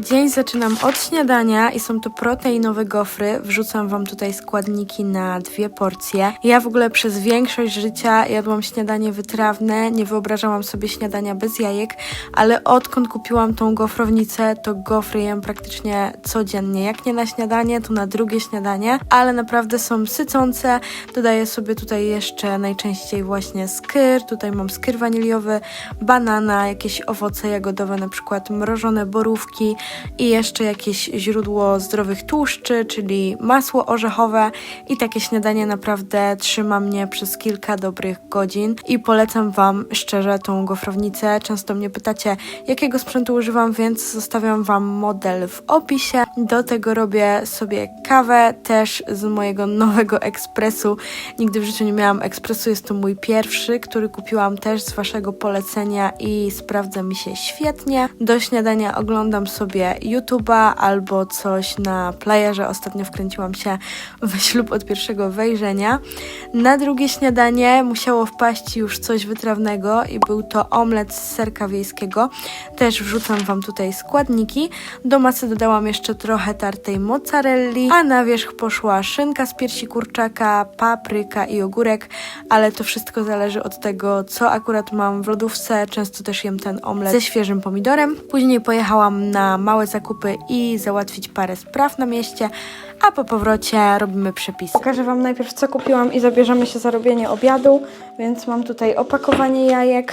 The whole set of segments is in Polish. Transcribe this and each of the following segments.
Dzień zaczynam od śniadania i są to proteinowe gofry. Wrzucam Wam tutaj składniki na dwie porcje. Ja w ogóle przez większość życia jadłam śniadanie wytrawne, nie wyobrażałam sobie śniadania bez jajek, ale odkąd kupiłam tą gofrownicę, to gofry jem praktycznie codziennie. Jak nie na śniadanie, to na drugie śniadanie, ale naprawdę są sycące. Dodaję sobie tutaj jeszcze najczęściej właśnie skyr. Tutaj mam skyr waniliowy, banana, jakieś owoce jagodowe, na przykład mrożone borówki i jeszcze jakieś źródło zdrowych tłuszczy, czyli masło orzechowe i takie śniadanie naprawdę trzyma mnie przez kilka dobrych godzin i polecam Wam szczerze tą gofrownicę. Często mnie pytacie, jakiego sprzętu używam, więc zostawiam Wam model w opisie. Do tego robię sobie kawę też z mojego nowego ekspresu. Nigdy w życiu nie miałam ekspresu, jest to mój pierwszy, który kupiłam też z Waszego polecenia i sprawdza mi się świetnie. Do śniadania oglądam sobie YouTube'a albo coś na playerze. Ostatnio wkręciłam się w ślub od pierwszego wejrzenia. Na drugie śniadanie musiało wpaść już coś wytrawnego i był to omlet z serka wiejskiego. Też wrzucam Wam tutaj składniki. Do masy dodałam jeszcze trochę tartej mozzarelli, a na wierzch poszła szynka z piersi kurczaka, papryka i ogórek, ale to wszystko zależy od tego, co akurat mam w lodówce. Często też jem ten omlet ze świeżym pomidorem. Później pojechałam na małe zakupy i załatwić parę spraw na mieście, a po powrocie robimy przepis. Pokażę Wam najpierw, co kupiłam i zabierzemy się za robienie obiadu. Więc mam tutaj opakowanie jajek,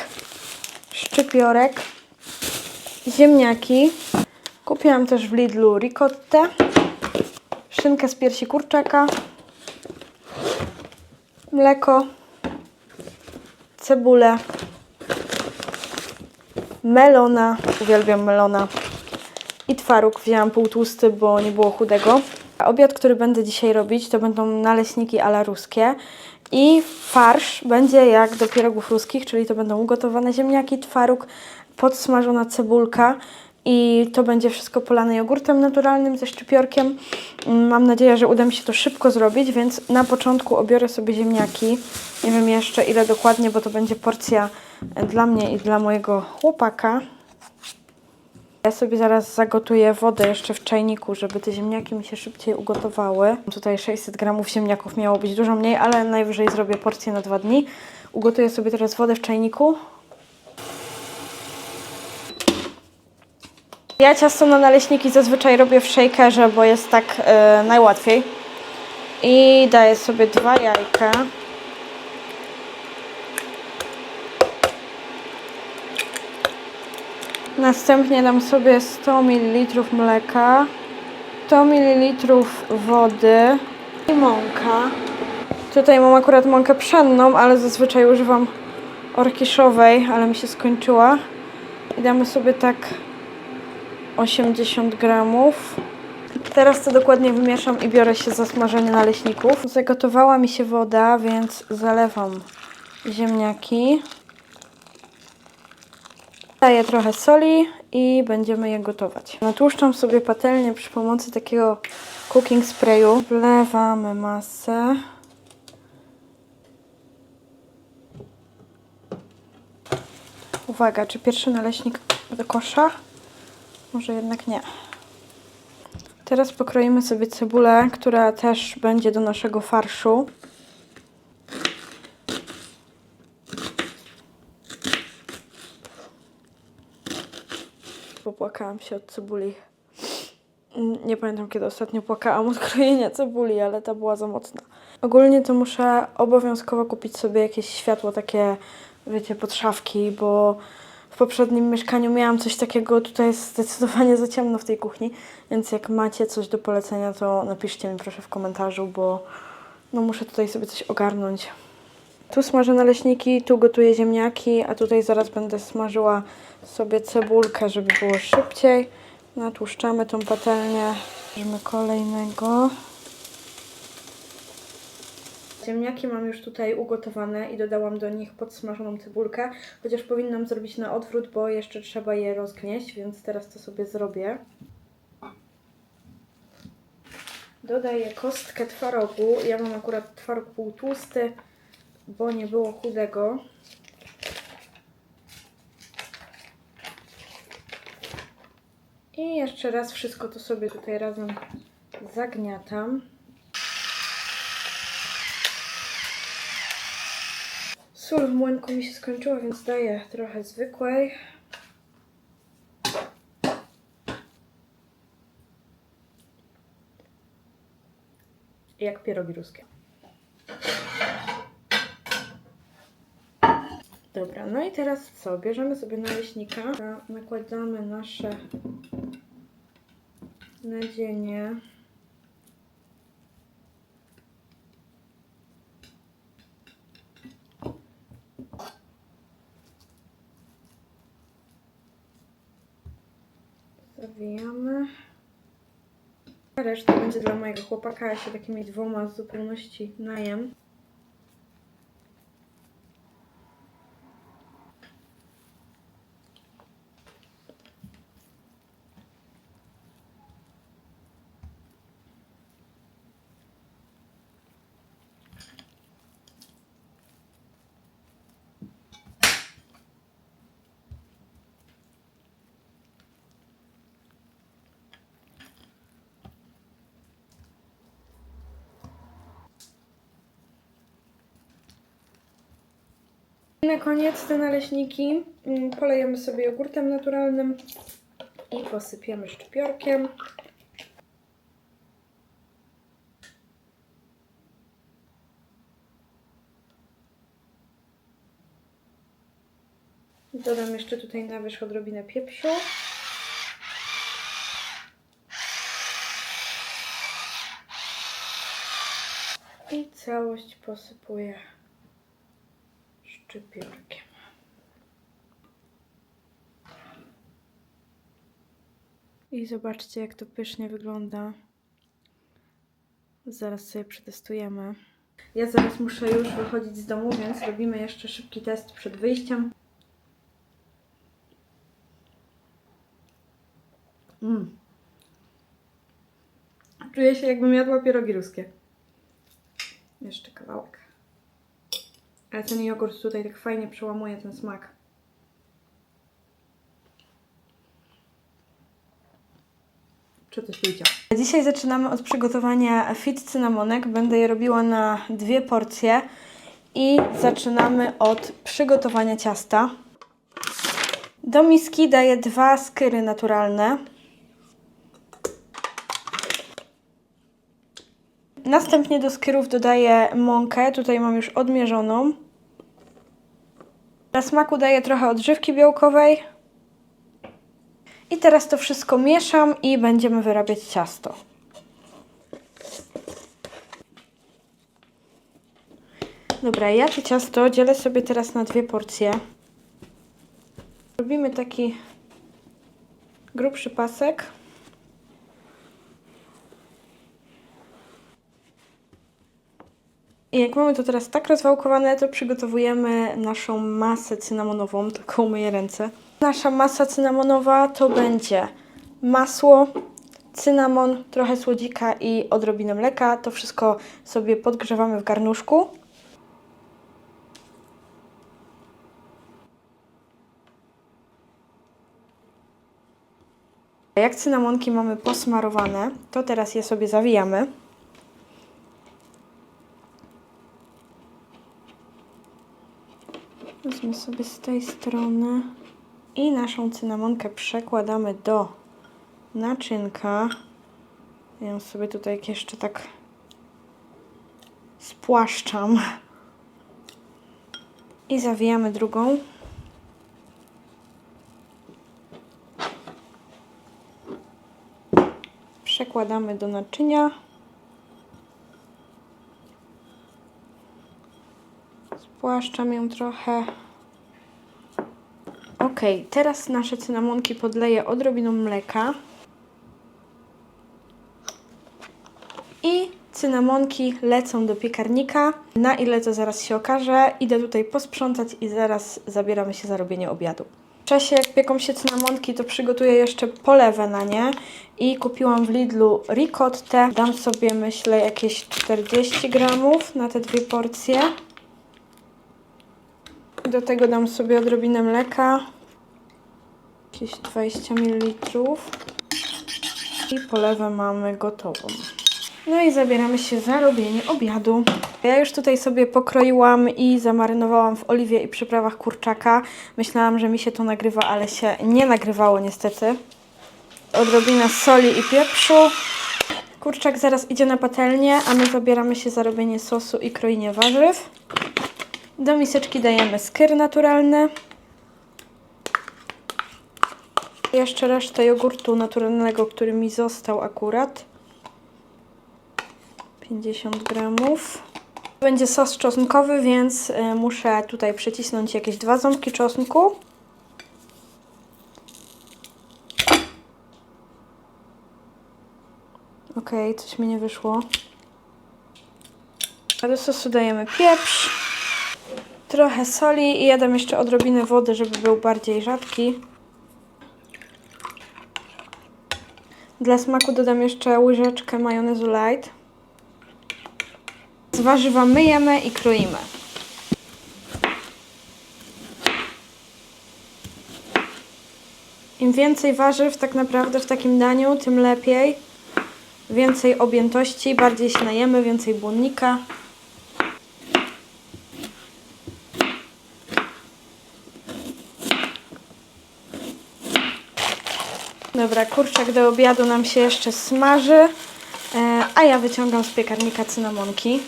szczypiorek, ziemniaki. Kupiłam też w Lidlu ricottę, szynkę z piersi kurczaka, mleko, cebulę, melona, uwielbiam melona i twaróg. Wzięłam półtłusty, bo nie było chudego. Obiad, który będę dzisiaj robić, to będą naleśniki ala ruskie i farsz będzie jak do pierogów ruskich, czyli to będą ugotowane ziemniaki, twaróg, podsmażona cebulka i to będzie wszystko polane jogurtem naturalnym ze szczypiorkiem. Mam nadzieję, że uda mi się to szybko zrobić, więc na początku obiorę sobie ziemniaki. Nie wiem jeszcze ile dokładnie, bo to będzie porcja dla mnie i dla mojego chłopaka. Ja sobie zaraz zagotuję wodę jeszcze w czajniku, żeby te ziemniaki mi się szybciej ugotowały. Tutaj 600 gramów ziemniaków miało być dużo mniej, ale najwyżej zrobię porcję na dwa dni. Ugotuję sobie teraz wodę w czajniku. Ja ciasto na naleśniki zazwyczaj robię w shakerze, bo jest tak e, najłatwiej. I daję sobie dwa jajka. Następnie dam sobie 100 ml mleka, 100 ml wody i mąka. Tutaj mam akurat mąkę pszenną, ale zazwyczaj używam orkiszowej, ale mi się skończyła. I damy sobie tak 80 gramów. Teraz to dokładnie wymieszam i biorę się za smażenie naleśników. Zagotowała mi się woda, więc zalewam ziemniaki. Daję trochę soli i będziemy je gotować. Natłuszczam sobie patelnię przy pomocy takiego cooking sprayu. Wlewamy masę. Uwaga, czy pierwszy naleśnik do kosza? Może jednak nie. Teraz pokroimy sobie cebulę, która też będzie do naszego farszu. Się od cebuli. Mm, Nie pamiętam, kiedy ostatnio płakałam od krojenia cebuli, ale ta była za mocna. Ogólnie to muszę obowiązkowo kupić sobie jakieś światło takie, wiecie, pod szafki, bo w poprzednim mieszkaniu miałam coś takiego, tutaj jest zdecydowanie za ciemno w tej kuchni, więc jak macie coś do polecenia, to napiszcie mi proszę w komentarzu, bo no muszę tutaj sobie coś ogarnąć. Tu smażę naleśniki, tu gotuję ziemniaki, a tutaj zaraz będę smażyła sobie cebulkę, żeby było szybciej. Natłuszczamy tą patelnię. Bierzemy kolejnego. Ziemniaki mam już tutaj ugotowane i dodałam do nich podsmażoną cebulkę, chociaż powinnam zrobić na odwrót, bo jeszcze trzeba je rozgnieść, więc teraz to sobie zrobię. Dodaję kostkę twarogu. Ja mam akurat twaróg półtłusty, bo nie było chudego. I jeszcze raz wszystko to sobie tutaj razem zagniatam. Sól w młynku mi się skończyła, więc daję trochę zwykłej. Jak pierogi ruskie. Dobra, no i teraz co? Bierzemy sobie naleśnika, nakładamy nasze nadzienie. Zawijamy. Reszta będzie dla mojego chłopaka, ja się takimi dwoma w zupełności najem. Na koniec te naleśniki mm, polejemy sobie jogurtem naturalnym i posypiemy szczypiorkiem. Dodam jeszcze tutaj na wierzch odrobinę pieprzu. I całość posypuję szczypiorkiem. I zobaczcie, jak to pysznie wygląda. Zaraz sobie przetestujemy. Ja zaraz muszę już wychodzić z domu, więc robimy jeszcze szybki test przed wyjściem. Mm. Czuję się, jakbym jadła pierogi ruskie. Jeszcze kawałek. Ale ten jogurt tutaj tak fajnie przełamuje ten smak. Przetestujcie. Dzisiaj zaczynamy od przygotowania fit cynamonek. Będę je robiła na dwie porcje. I zaczynamy od przygotowania ciasta. Do miski daję dwa skyry naturalne. Następnie do skyrów dodaję mąkę. Tutaj mam już odmierzoną. Na smaku daję trochę odżywki białkowej. I teraz to wszystko mieszam i będziemy wyrabiać ciasto. Dobra, ja to ciasto dzielę sobie teraz na dwie porcje. Robimy taki grubszy pasek. I jak mamy to teraz tak rozwałkowane, to przygotowujemy naszą masę cynamonową, tylko umyję ręce. Nasza masa cynamonowa to będzie masło, cynamon, trochę słodzika i odrobinę mleka. To wszystko sobie podgrzewamy w garnuszku. Jak cynamonki mamy posmarowane, to teraz je sobie zawijamy. Wezmę sobie z tej strony i naszą cynamonkę przekładamy do naczynka. Ją sobie tutaj jeszcze tak spłaszczam. I zawijamy drugą. Przekładamy do naczynia. Spłaszczam ją trochę. Ok, teraz nasze cynamonki podleję odrobiną mleka. I cynamonki lecą do piekarnika. Na ile to zaraz się okaże. Idę tutaj posprzątać i zaraz zabieramy się za robienie obiadu. W czasie jak pieką się cynamonki, to przygotuję jeszcze polewę na nie. I kupiłam w Lidlu ricottę. Dam sobie, myślę, jakieś 40 gramów na te dwie porcje. Do tego dam sobie odrobinę mleka. Jakieś 20 ml. I polewę mamy gotową. No i zabieramy się za robienie obiadu. Ja już tutaj sobie pokroiłam i zamarynowałam w oliwie i przyprawach kurczaka. Myślałam, że mi się to nagrywa, ale się nie nagrywało niestety. Odrobina soli i pieprzu. Kurczak zaraz idzie na patelnię, a my zabieramy się za robienie sosu i kroienie warzyw. Do miseczki dajemy skyr naturalny. Jeszcze resztę jogurtu naturalnego, który mi został akurat. 50 gramów. Będzie sos czosnkowy, więc y, muszę tutaj przycisnąć jakieś dwa ząbki czosnku. Ok, coś mi nie wyszło. Do sosu dajemy pieprz, trochę soli i ja dam jeszcze odrobinę wody, żeby był bardziej rzadki. Dla smaku dodam jeszcze łyżeczkę majonezu light. Z warzywa myjemy i kroimy. Im więcej warzyw tak naprawdę w takim daniu, tym lepiej. Więcej objętości, bardziej się najemy, więcej błonnika. Dobra, kurczak do obiadu nam się jeszcze smaży, e, a ja wyciągam z piekarnika cynamonki.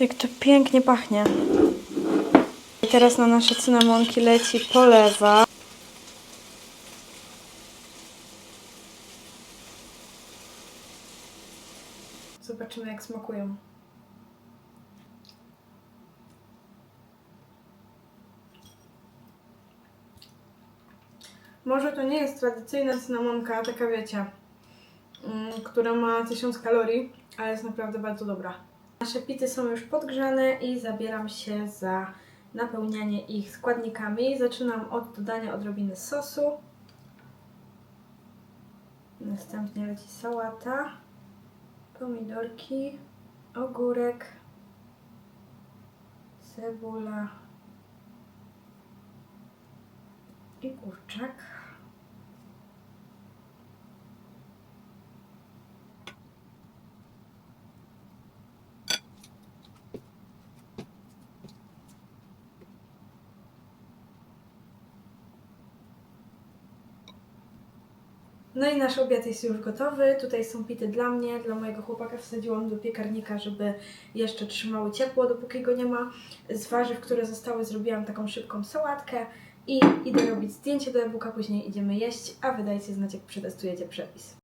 Jak to pięknie pachnie. I teraz na nasze cynamonki leci polewa. Zobaczymy jak smakują. Może to nie jest tradycyjna cynamonka, taka wiecie, mm, która ma 1000 kalorii, ale jest naprawdę bardzo dobra. Nasze pity są już podgrzane i zabieram się za napełnianie ich składnikami. Zaczynam od dodania odrobiny sosu. Następnie leci sałata, pomidorki, ogórek, cebula i kurczak. No i nasz obiad jest już gotowy. Tutaj są pity dla mnie, dla mojego chłopaka wsadziłam do piekarnika, żeby jeszcze trzymały ciepło, dopóki go nie ma. Z warzyw, które zostały, zrobiłam taką szybką sałatkę i idę robić zdjęcie do e-booka, później idziemy jeść, a wydajcie znać, jak przetestujecie przepis.